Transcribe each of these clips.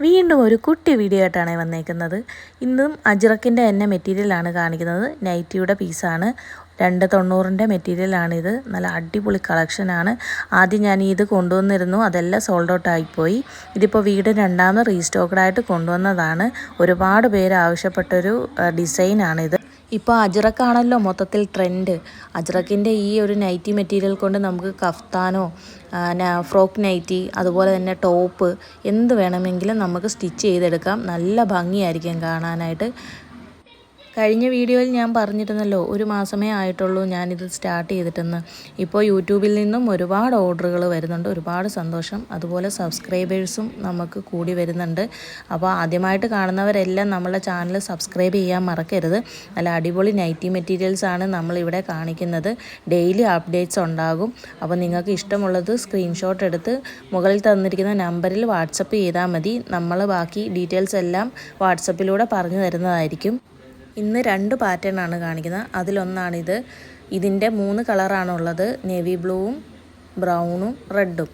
വീണ്ടും ഒരു കുട്ടി വീഡിയോ ആയിട്ടാണ് വന്നേക്കുന്നത്. ഇന്നും അജ്രക്കിന്റെ തന്നെ മെറ്റീരിയലാണ് കാണിക്കുന്നത്. നൈറ്റിയുടെ പീസാണ് രണ്ട് തൊണ്ണൂറിന്റെ മെറ്റീരിയലാണിത് നല്ല അടിപൊളി കളക്ഷനാണ് ആദ്യം ഞാൻ ഇത് കൊണ്ടുവന്നിരുന്നു. അതെല്ലാം സോൾഡ് ഔട്ട് ആയിപ്പോയി. ഇതിപ്പോൾ വീട് രണ്ടാമത് റീസ്റ്റോക്കഡായിട്ട് കൊണ്ടുവന്നതാണ്. ഒരുപാട് പേര് ആവശ്യപ്പെട്ടൊരു ഡിസൈനാണിത് ഇപ്പോൾ അജ്രക്കാണല്ലോ മൊത്തത്തിൽ ട്രെൻഡ് അജ്രക്കിന്റെ ഈ ഒരു നൈറ്റി മെറ്റീരിയൽ കൊണ്ട് നമുക്ക് കഫ്താനോ ഫ്രോക്ക് നൈറ്റി അതുപോലെ തന്നെ ടോപ്പ് എന്ത് വേണമെങ്കിലും നമുക്ക് സ്റ്റിച്ച് ചെയ്തെടുക്കാം. നല്ല ഭംഗിയായിരിക്കും കാണാനായിട്ട്. കഴിഞ്ഞ വീഡിയോയിൽ ഞാൻ പറഞ്ഞിരുന്നല്ലോ ഒരു മാസമേ ആയിട്ടുള്ളൂ ഞാനിത് സ്റ്റാർട്ട് ചെയ്തിട്ടെന്ന്. ഇപ്പോൾ യൂട്യൂബിൽ നിന്നും ഒരുപാട് ഓർഡറുകൾ വരുന്നുണ്ട് ഒരുപാട് സന്തോഷം. അതുപോലെ സബ്സ്ക്രൈബേഴ്സും നമുക്ക് കൂടി വരുന്നുണ്ട്. അപ്പോൾ ആദ്യമായിട്ട് കാണുന്നവരെല്ലാം നമ്മളെ ചാനൽ സബ്സ്ക്രൈബ് ചെയ്യാൻ മറക്കരുത്. നല്ല അടിപൊളി നൈറ്റി മെറ്റീരിയൽസ് ആണ് നമ്മളിവിടെ കാണിക്കുന്നത്. ഡെയിലി അപ്ഡേറ്റ്സ് ഉണ്ടാകും. അപ്പോൾ നിങ്ങൾക്ക് ഇഷ്ടമുള്ളത് സ്ക്രീൻഷോട്ട് എടുത്ത് മുകളിൽ തന്നിരിക്കുന്ന നമ്പറിൽ വാട്സപ്പ് ചെയ്താൽ മതി. നമ്മൾ ബാക്കി ഡീറ്റെയിൽസ് എല്ലാം വാട്സപ്പിലൂടെ പറഞ്ഞു തരുന്നതായിരിക്കും. ഇന്ന് രണ്ട് പാറ്റേൺ ആണ് കാണിക്കുന്നത്. അതിലൊന്നാണിത്. ഇതിന്റെ മൂന്ന് കളറാണുള്ളത് നേവി ബ്ലൂവും ബ്രൗണും റെഡും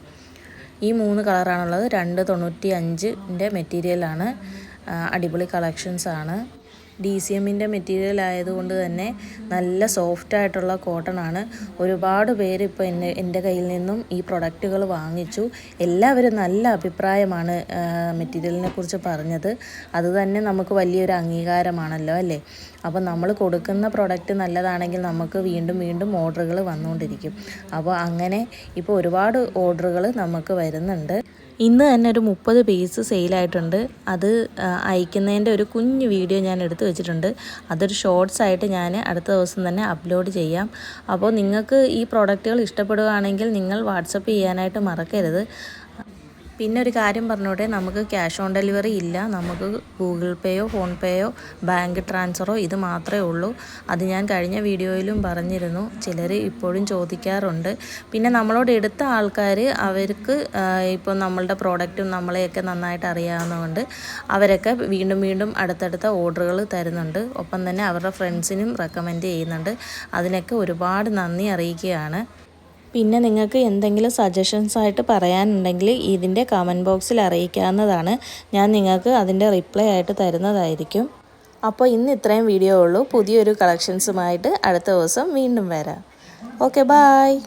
ഈ മൂന്ന് കളറാണുള്ളത് രണ്ട് തൊണ്ണൂറ്റി അഞ്ചിന്റെ മെറ്റീരിയലാണ് അടിപൊളി കളക്ഷൻസാണ് ഡി സി എമ്മിന്റെ മെറ്റീരിയൽ ആയതുകൊണ്ട് തന്നെ നല്ല സോഫ്റ്റ് ആയിട്ടുള്ള കോട്ടൺ ആണ്. ഒരുപാട് പേര് ഇപ്പോൾ എന്നെ എന്റെ കയ്യിൽ നിന്നും ഈ പ്രൊഡക്റ്റുകൾ വാങ്ങിച്ചു. എല്ലാവരും നല്ല അഭിപ്രായമാണ് മെറ്റീരിയലിനെ കുറിച്ച് പറഞ്ഞത്. അത് തന്നെ നമുക്ക് വലിയൊരു അംഗീകാരമാണല്ലോ അല്ലേ? അപ്പോൾ നമ്മൾ കൊടുക്കുന്ന പ്രൊഡക്റ്റ് നല്ലതാണെങ്കിൽ നമുക്ക് വീണ്ടും വീണ്ടും ഓർഡറുകൾ വന്നുകൊണ്ടിരിക്കും അപ്പോൾ അങ്ങനെ ഇപ്പോൾ ഒരുപാട് ഓർഡറുകൾ നമുക്ക് വരുന്നുണ്ട്. ഇന്ന് തന്നെ ഒരു മുപ്പത് പീസ് സെയിലായിട്ടുണ്ട് അത് അയക്കുന്നതിന്റെ ഒരു കുഞ്ഞു വീഡിയോ ഞാൻ എടുത്തു വെച്ചിട്ടുണ്ട്. അതൊരു ഷോർട്സ് ആയിട്ട് ഞാൻ അടുത്ത ദിവസം തന്നെ അപ്ലോഡ് ചെയ്യാം. അപ്പോൾ നിങ്ങൾക്ക് ഈ പ്രോഡക്റ്റുകൾ ഇഷ്ടപ്പെടുകയാണെങ്കിൽ നിങ്ങൾ വാട്സപ്പ് ചെയ്യാനായിട്ട് മറക്കരുത്. പിന്നെ ഒരു കാര്യം പറഞ്ഞോട്ടെ നമുക്ക് ക്യാഷ് ഓൺ ഡെലിവറി ഇല്ല. നമുക്ക് ഗൂഗിൾ പേയോ ഫോൺ പേയോ ബാങ്ക് ട്രാൻസ്ഫറോ ഇത് മാത്രമേ ഉള്ളൂ. അത് ഞാൻ കഴിഞ്ഞ വീഡിയോയിലും പറഞ്ഞിരുന്നു. ചിലർ ഇപ്പോഴും ചോദിക്കാറുണ്ട്. പിന്നെ നമ്മളോട് എടുത്ത ആൾക്കാർ അവർക്ക് ഇപ്പോൾ നമ്മളുടെ പ്രോഡക്റ്റും നമ്മളെയൊക്കെ നന്നായിട്ട് അറിയാവുന്നതുകൊണ്ട് അവരൊക്കെ വീണ്ടും വീണ്ടും അടുത്തടുത്ത ഓർഡറുകൾ തരുന്നുണ്ട്. ഒപ്പം തന്നെ അവരുടെ ഫ്രണ്ട്സിനും റെക്കമെൻഡ് ചെയ്യുന്നുണ്ട്. അതിനൊക്കെ ഒരുപാട് നന്ദി അറിയിക്കുകയാണ്. പിന്നെ നിങ്ങൾക്ക് എന്തെങ്കിലും സജഷൻസ് ആയിട്ട് പറയാനുണ്ടെങ്കിൽ ഇതിന്റെ കമന്റ് ബോക്സിൽ അറിയിക്കാവുന്നതാണ്. ഞാൻ നിങ്ങൾക്ക് അതിന്റെ റിപ്ലൈ ആയിട്ട് തരുന്നതായിരിക്കും. അപ്പോൾ ഇന്ന് ഇത്രയും വീഡിയോ ഉള്ളൂ. പുതിയൊരു കളക്ഷൻസുമായിട്ട് അടുത്ത ദിവസം വീണ്ടും വരാം. Okay bye